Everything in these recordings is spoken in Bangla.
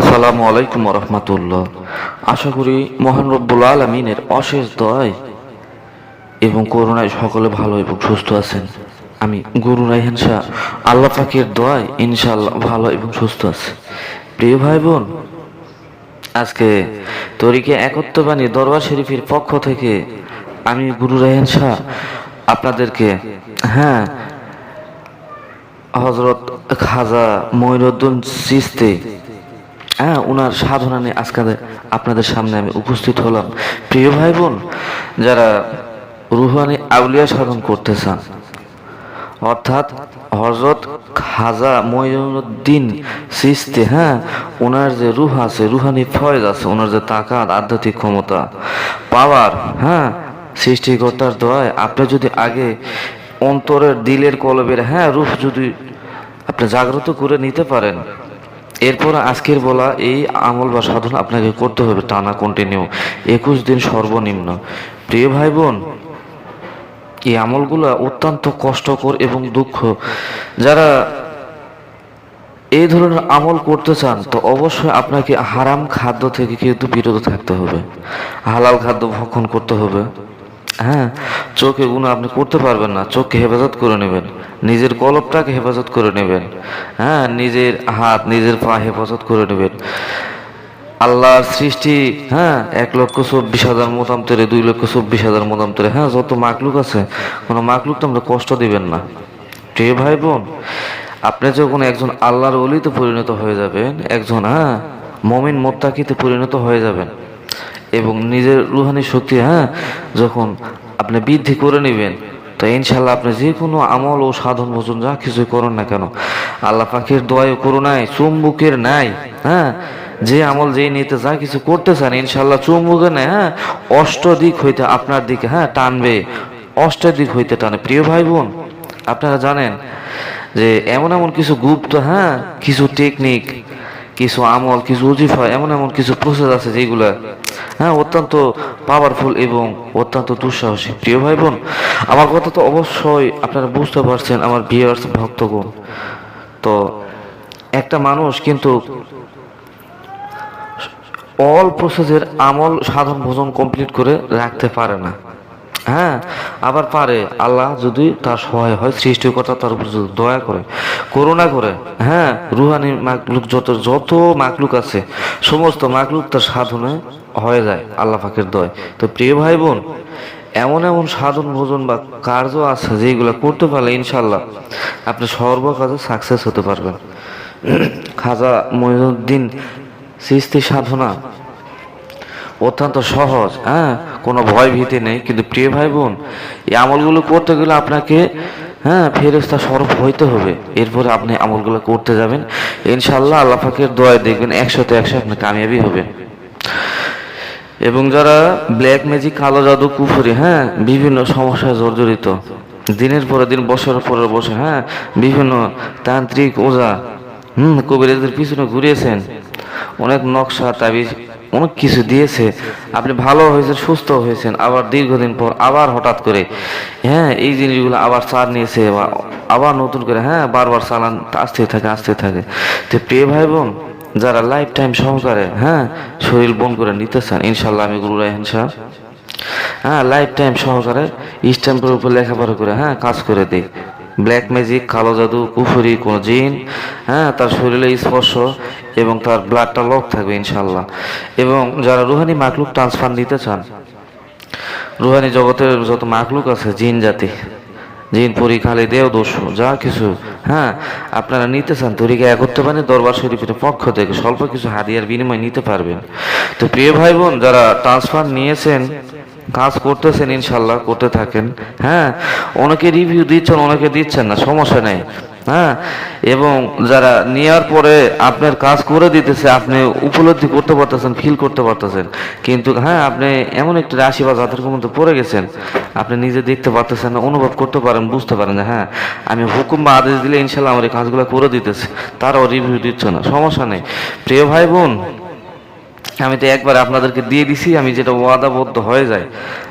আসসালামু আলাইকুম রহমতুল্লাহ। আশা করি মহান রব্বুল আলমিনের অশেষ দয় এবং করোনায় সকলে ভালো এবং সুস্থ আছেন। আমি গুরু রাইহান শাহ, আল্লাহ পাকের দয় ইনশাল্লাহ ভালো এবং সুস্থ আছে। প্রিয় ভাই বোন আজকে তরিকে একত্ববাণী দরবার শরীফের পক্ষ থেকে আমি গুরু রায়হান শাহ আপনাদেরকে হ্যাঁ হজরত খাজা মঈনুদ্দিন চিস্তি হ্যাঁ ওনার সাধনা নিয়ে আজকে আপনাদের সামনে আমি উপস্থিত হলাম। প্রিয় ভাই বোন যারা রুহানি আউলিয়া সাধন করতে চান অর্থাৎ হজরত খাজা মঈনুদ্দিন সিস্তি হ্যাঁ ওনার যে রুহ আছে, রুহানি ফয়েজ আছে ওনার যে তাকাত, আধ্যাত্মিক ক্ষমতা, পাওয়ার হ্যাঁ সৃষ্টিকর্তার দয় আপনি যদি আগে অন্তরের দিলের কলবের হ্যাঁ রূপ যদি আপনি জাগ্রত করে নিতে পারেন এরপর আজকের বলা এই আমল বা সাধন আপনাকে করতে হবে টানা কন্টিনিউ একুশ দিন সর্বনিম্ন। প্রিয় ভাই বোন এই আমলগুলো অত্যন্ত কষ্টকর এবং দুঃখ। যারা এই ধরনের আমল করতে চান, তো অবশ্যই আপনাকে হারাম খাদ্য থেকে কিন্তু বিরত থাকতে হবে। হালাল খাদ্য ভক্ষণ করতে হবে। হ্যাঁ চোখে গুণ আপনি করতে পারবেন না, চোখকে হেফাজত করে নেবেন, নিজের কলপটাকে হেফাজত করে নেবেন হ্যাঁ নিজের হাত, নিজের পা হেফাজত করে নেবেন। আল্লাহর সৃষ্টি হ্যাঁ এক লক্ষ চব্বিশ হাজার মতান্তরে দুই লক্ষ চব্বিশ হাজার মতান্তরে হ্যাঁ যত মাকলুক আছে, কোনো মাকলুক তো আমরা কষ্ট দিবেন না। প্রিয় ভাই বোন আপনি যখন একজন আল্লাহর অলিতে পরিণত হয়ে যাবেন, একজন হ্যাঁ মমিন মোত্তাকিতে পরিণত হয়ে যাবেন এবং নিজের রুহানি শক্তি হ্যাঁ যখন আপনি বৃদ্ধি করে নেবেন, তো ইনশাল্লাহ আপনি যে কোনো আমল ও সাধন ভোজন যা কিছু করুন না কেন, আল্লাহ পাখির দোয়ায় করুণায়, চুম্বুকের নাই হ্যাঁ যে আমল যে নিতে যা কিছু করতে চান ইনশাল্লাহ চুম্বুকের নাই হ্যাঁ অষ্ট দিক হইতে আপনার দিকে হ্যাঁ টানবে অষ্ট দিক হইতে টানে। প্রিয় ভাই বোন আপনারা জানেন যে এমন এমন কিছু গুপ্ত হ্যাঁ কিছু টেকনিক কিছু আমল, কিছু উজিফা, এমন এমন কিছু প্রসেস আছে যেগুলো হ্যাঁ অত্যন্ত পাওয়ারফুল এবং অত্যন্ত দুঃসাহসী। প্রিয় ভাই বোন আমার কথা তো অবশ্যই আপনারা বুঝতে পারছেন, আমার বিয়ার্স ভক্তগণ। তো একটা মানুষ কিন্তু অল প্রসেসের আমল, সাধন, ভোজন কমপ্লিট করে রাখতে পারে না। হ্যাঁ আবার পারে আল্লাহ যদি তার সহায় হয়, সৃষ্টিকর্তা তার উপর যদি দয়া করে, করুণা করে হ্যাঁ রুহানি মাকলুক যত যত মাকলুক আছে, সমস্ত মাকলুক তার সাধনে হয়ে যায়, আল্লাহ পাকের দয়। তো প্রিয় ভাই বোন, এমন এমন সাধন ভোজন বা কার্য আছে যেগুলো করতে পারলে ইনশাল্লাহ আপনি সর্বকাজে সাকসেস হতে পারবেন। খাজা মহিউদ্দিন সৃষ্টি সাধনা অত্যন্ত সহজ হ্যাঁ? কোনো ভয় ভীতি নেই, কিন্তু প্রিয় ভাই বোন এই আমলগুলো করতে গেলে আপনাকে হ্যাঁ ফেরেস্তা স্বরূপ হইতে হবে। এরপরে আপনি আমলগুলো করতে যাবেন। ইনশাল্লাহ আল্লাহ পাকের দোয়ায় দেখবেন একশোতে একশো আপনি কামিয়াবি হবেন। এবং যারা ব্ল্যাক ম্যাজিক, কালো জাদু, কুফুরি হ্যাঁ বিভিন্ন সমস্যায় জর্জরিত, দিনের পরে দিন, বছরের পরে বছর হ্যাঁ বিভিন্ন তান্ত্রিক ওজা, হুম, কবিরাজদের পিছনে ঘুরিয়েছেন, অনেক নকশা, তাবিজ অনেক কিছু দিয়েছে। আপনি ভালো হয়েছেন, সুস্থ হয়েছেন, আবার দীর্ঘদিন পর আবার হঠাৎ করে হ্যাঁ এই জিনিসগুলো আবার চার নিয়েছে আবার নতুন করে হ্যাঁ বারবার চালান আসতে থাকে আসতে থাকে। তো প্রিয় ভাই বোন যারা লাইফ টাইম সহকারে হ্যাঁ শরীর বন করে নিতে চান ইনশাল্লাহ আমি গুরু রায়হান শাহ হ্যাঁ লাইফ টাইম সহকারে স্ট্যাম্পের উপর লেখাপড়া করে হ্যাঁ কাজ করে দিই। ব্ল্যাক ম্যাজিক কালো জাদু, কুফুরি, কোনো জিন হ্যাঁ তার শরীরে স্পর্শ এবং তার ব্লাডটা লক থাকবে ইনশাল্লাহ এবং যারা রুহানি মাকলুক ট্রান্সফার নিতে চান, রুহানি জগতের যত মাকলুক আছে, জিন জাতি, জিন, পরি, খালি দেও দোষ, যা কিছু হ্যাঁ আপনারা নিতে চান, তরিকা একত্র মানে দরবার শরীফের পক্ষ থেকে স্বল্প কিছু হাদিয়ার বিনিময় নিতে পারবেন। তো প্রিয় ভাই বোন, যারা ট্রান্সফার নিয়েছেন কাজ করতেছেন ইনশাল্লাহ, করতে থাকেন। হ্যাঁ অনেকে রিভিউ দিচ্ছেন, অনেকে দিচ্ছেন না, সমস্যা নেই। হ্যাঁ এবং যারা নেওয়ার পরে আপনার কাজ করে দিতেছে, আপনি উপলব্ধি করতে পারতেছেন ফিল করতে পারতেছেন। কিন্তু হ্যাঁ আপনি এমন একটি রাশি বা জাতকের মধ্যে পড়ে গেছেন, আপনি নিজে দেখতে পারতেছেন অনুভব করতে পারেন, বুঝতে পারেন যে হ্যাঁ আমি হুকুম বা আদেশ দিলে ইনশাল্লাহ আমার এই কাজগুলো করে দিতেছে, তারাও রিভিউ দিচ্ছে না, সমস্যা নেই। প্রিয় ভাই বোন আমি তো একবার আপনাদেরকে দিয়ে দিছি, আমি যেটা ওয়াদাবদ্ধ হয়ে যায়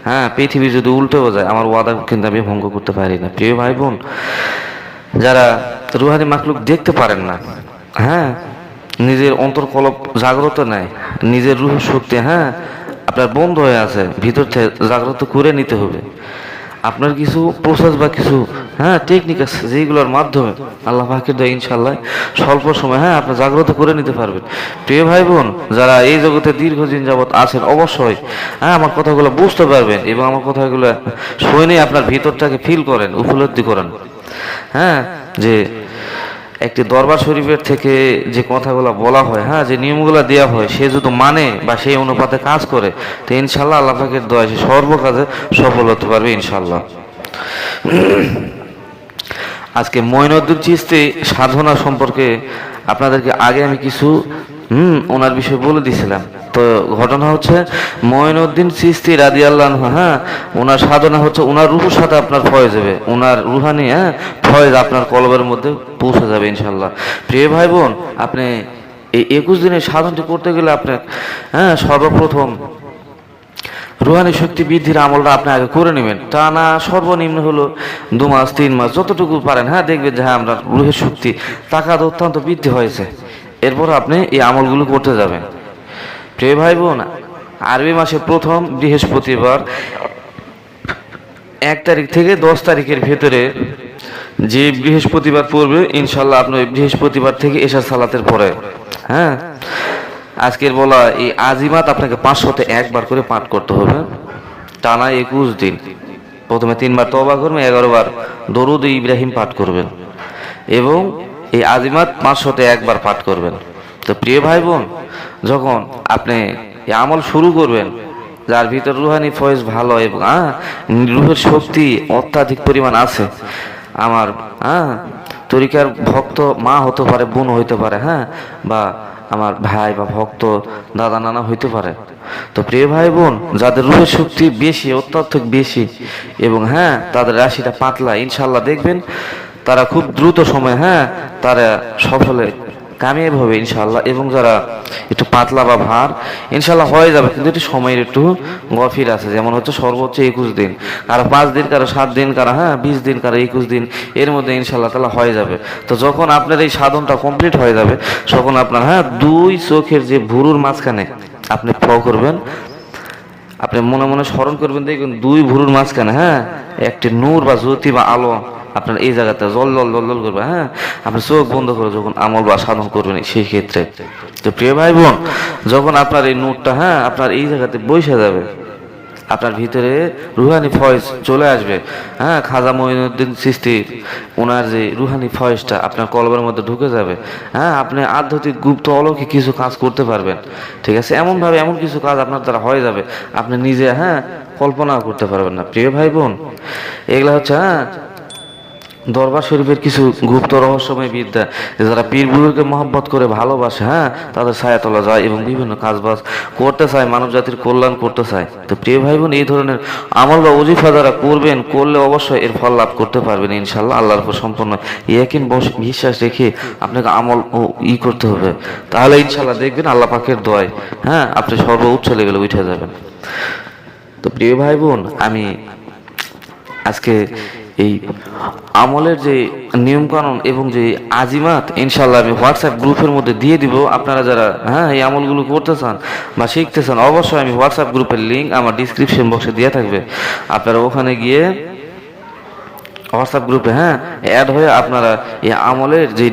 হ্যাঁ পৃথিবী যদি উল্টেও যায়, আমার ওয়াদা কিন্তু আমি ভঙ্গ করতে পারি না। প্রিয় ভাই বোন যারা রুহানি মাকলুক দেখতে পারেন না হ্যাঁ নিজের অন্তর্কলপ জাগ্রত নেয়, নিজের রুহ শক্তি হ্যাঁ আপনার বন্ধ হয়ে আছে, ভিতর থেকে জাগ্রত করে নিতে হবে। আপনার কিছু প্রসেস বা কিছু হ্যাঁ টেকনিক আছে যেগুলোর মাধ্যমে আল্লাহ পাকের দেয় ইনশাল্লাহ স্বল্প সময় হ্যাঁ আপনি জাগ্রত করে নিতে পারবেন। প্রিয় ভাই বোন যারা এই জগতে দীর্ঘদিন যাবৎ আছেন, অবশ্যই হ্যাঁ আমার কথাগুলো বুঝতে পারবেন এবং আমার কথাগুলো শুনে আপনার ভিতরটাকে ফিল করেন, উপলব্ধি করেন। হ্যাঁ যে একটি দরবার শরীফের থেকে যে কথাগুলো বলা হয় হ্যাঁ যে নিয়মগুলো দেওয়া হয়, সে যদি মানে বা সেই অনুপাতে কাজ করে, তো ইনশাল্লাহ আল্লাহ পাকের দয়া সে সর্বকাজে সফল হতে পারবে ইনশাল্লাহ আজকে মইনুদ্দিন চিস্তি সাধনা সম্পর্কে আপনাদেরকে আগে আমি কিছু, হুম, ওনার বিষয়ে বলে দিয়েছিলাম তো ঘটনা হচ্ছে মঈনুদ্দিন চিস্তি রাদি আল্লাহ হ্যাঁ ওনার সাধনা হচ্ছে ওনার রুহুর সাথে আপনার ফয়েজ যাবে ওনার রুহানি হ্যাঁ ফয়েজ আপনার কলবের মধ্যে পৌঁছে যাবে ইনশাল্লাহ প্রিয় ভাই বোন আপনি এই একুশ দিনের সাধনটি করতে গেলে আপনার হ্যাঁ সর্বপ্রথম রুহানি শক্তি বৃদ্ধির আমলটা আপনি আগে করে নেবেন। তা না সর্বনিম্ন হলো দু মাস, তিন মাস, যতটুকু পারেন হ্যাঁ দেখবেন যে হ্যাঁ আমরা রুহের শক্তি টাকার অত্যন্ত বৃদ্ধি হয়েছে। এরপর আপনি এই আমলগুলো করতে যাবেন। প্রিয় ভাই বোন আরবি মাসের প্রথম বৃহস্পতিবার, এক তারিখ থেকে দশ তারিখের ভেতরে যে বৃহস্পতিবার পড়বে ইনশাল্লাহ আপনি ওই বৃহস্পতিবার থেকে এশার সালাতের পরে হ্যাঁ? আজকের বলা এই আজিমাত আপনাকে পাঁচশোতে একবার করে পাঠ করতে হবে, টানা একুশ দিন। প্রথমে তিনবার তবা করবেন, এগারো বার দরুদ ইব্রাহিম পাঠ করবেন। এবং এই আজিমাত পাঁচশোতে একবার পাঠ করবেন। তো প্রিয় ভাই বোন যখন আপনি আমল শুরু করবেন, যার ভিতর রুহানি ফয়েজ ভালো এবং হ্যাঁ রুহের শক্তি অত্যাধিক পরিমাণ আছে, আমার হ্যাঁ তরিকার ভক্ত মা হতে পারে, বোন হইতে পারে হ্যাঁ বা আমার ভাই বা ভক্ত দাদা নানা হইতে পারে। তো প্রিয় ভাই বোন যাদের রুহের শক্তি বেশি, অত্যাধিক বেশি এবং হ্যাঁ তাদের রাশিটা পাতলা ইনশাল্লাহ দেখবেন, তারা খুব দ্রুত সময় হ্যাঁ তারা সফলে কামিয়াব হবে ইনশাল্লাহ এবং যারা একটু পাতলা বা ভার ইনশাল্লাহ হয়ে যাবে। কিন্তু একটু সময়ের একটু গফির আছে। যেমন হচ্ছে সর্বোচ্চ একুশ দিন। কারও পাঁচ দিন কারও, সাত দিন কারও হ্যাঁ বিশ দিন কারও, একুশ দিন, এর মধ্যে ইনশাল্লাহ তালা হয়ে যাবে। তো যখন আপনার এই সাধনটা কমপ্লিট হয়ে যাবে, তখন আপনার হ্যাঁ দুই চোখের যে ভুরুর মাঝখানে আপনি ফ করবেন, আপনি মনে মনে স্মরণ করবেন, দেখবেন দুই ভুরুর মাঝখানে হ্যাঁ একটি নূর বা জ্যোতি বা আলো আপনার এই জায়গাতে জল জল জল জল করবে হ্যাঁ? আপনি চোখ বন্ধ করে যখন আমল বা সাধন করবেন সেই ক্ষেত্রে। তো প্রিয় ভাই বোন যখন আপনার এই নোটটা হ্যাঁ আপনার এই জায়গাতে বসে যাবে, আপনার ভিতরে রুহানি ফয়েজ চলে আসবে হ্যাঁ খাজা মহিনুদ্দিন সৃষ্টি ওনার যে রুহানি ফয়েজটা আপনার কলবের মধ্যে ঢুকে যাবে হ্যাঁ আপনি আধ্যাত্মিক গুপ্ত অলৌকিক কিছু কাজ করতে পারবেন, ঠিক আছে? এমনভাবে এমন কিছু কাজ আপনার দ্বারা হয়ে যাবে, আপনি নিজে হ্যাঁ কল্পনাও করতে পারবেন না। প্রিয় ভাই বোন এগুলা হচ্ছে হ্যাঁ দরবার শরীফের কিছু গুপ্ত রহস্যময় বিদ্যা যারা পীরগুলোকে মহব্বত করে ভালোবাসে হ্যাঁ তাদের ছায়া তোলা যায় এবং বিভিন্ন কাজবাজ করতে চায় মানব জাতির কল্যাণ করতে চায়। তো প্রিয় ভাই বোন এই ধরনের আমল বা অজিফা যারা করবেন, করলে অবশ্যই এর ফল লাভ করতে পারবেন ইনশাল্লাহ আল্লাহর উপর সম্পূর্ণ ইয়াকিন বস- বিশ্বাস রেখে আপনাকে আমল ও ই করতে হবে। তাহলে ইনশাল্লাহ দেখবেন আল্লাহ পাকের দয় হ্যাঁ আপনি সর্বোচ্চ লেভেলে উঠে যাবেন। তো প্রিয় ভাই বোন আমি আজকে এই আমলের যে নিয়মকানুন এবং যে আজিমাত ইনশাল্লাহ আমি হোয়াটসঅ্যাপ গ্রুপের মধ্যে দিয়ে দিব। আপনারা যারা হ্যাঁ এই আমলগুলো করতে চান বা শিখতে চান অবশ্যই আমি হোয়াটসঅ্যাপ গ্রুপের লিঙ্ক আমার ডিসক্রিপশন বক্সে দিয়ে থাকবে। আপনারা ওখানে গিয়ে হোয়াটসঅ্যাপ গ্রুপে হ্যাঁ অ্যাড হয়ে আপনারা এই আমলের যে